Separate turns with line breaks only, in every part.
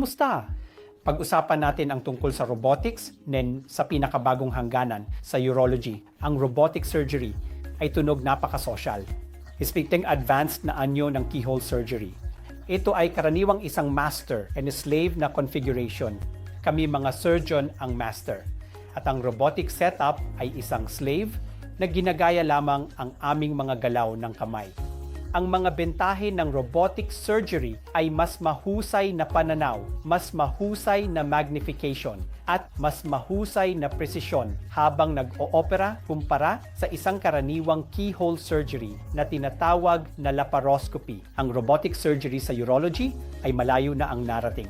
Kumusta? Pag-usapan natin ang tungkol sa robotics, nen sa pinakabagong hangganan sa urology, ang robotic surgery ay tunog napaka-social. Speaking advanced na anyo ng keyhole surgery. Ito ay karaniwang isang master and slave na configuration. Kami mga surgeon ang master. At ang robotic setup ay isang slave na ginagaya lamang ang aming mga galaw ng kamay ang mga bentahe ng robotic surgery ay mas mahusay na pananaw, mas mahusay na magnification, at mas mahusay na presisyon habang nag-oopera kumpara sa isang karaniwang keyhole surgery na tinatawag na laparoscopy. Ang robotic surgery sa urology ay malayo na ang narating.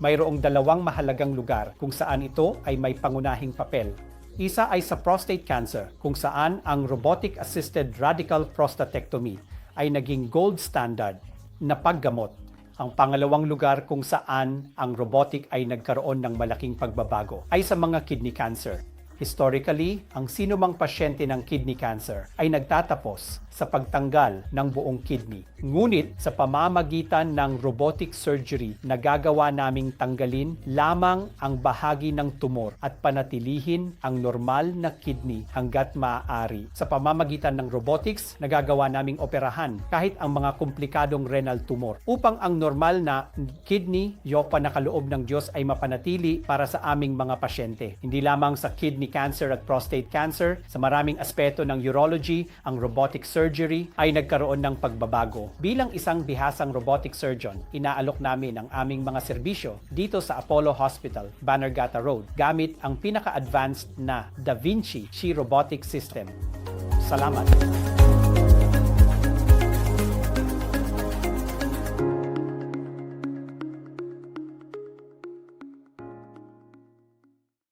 Mayroong dalawang mahalagang lugar kung saan ito ay may pangunahing papel isa ay sa prostate cancer kung saan ang robotic-assisted radical prostatectomy ay naging gold standard na paggamot. Ang pangalawang lugar kung saan ang robotic ay nagkaroon ng malaking pagbabago ay sa mga kidney cancer. Historically, ang sinumang pasyente ng kidney cancer ay nagtatapos sa pagtanggal ng buong kidney. Ngunit sa pamamagitan ng robotic surgery, nagagawa naming tanggalin lamang ang bahagi ng tumor at panatilihin ang normal na kidney hanggat maaari. Sa pamamagitan ng robotics, nagagawa naming operahan kahit ang mga komplikadong renal tumor upang ang normal na kidney, yopa na kaloob ng Diyos ay mapanatili para sa aming mga pasyente. Hindi lamang sa kidney cancer at prostate cancer, sa maraming aspeto ng urology, ang robotic surgery ay nagkaroon ng pagbabago. Bilang isang bihasang robotic surgeon, inaalok namin ang aming mga serbisyo dito sa Apollo Hospital, Bannergata Road, gamit ang pinaka-advanced na Da Vinci Chi Robotic System. Salamat!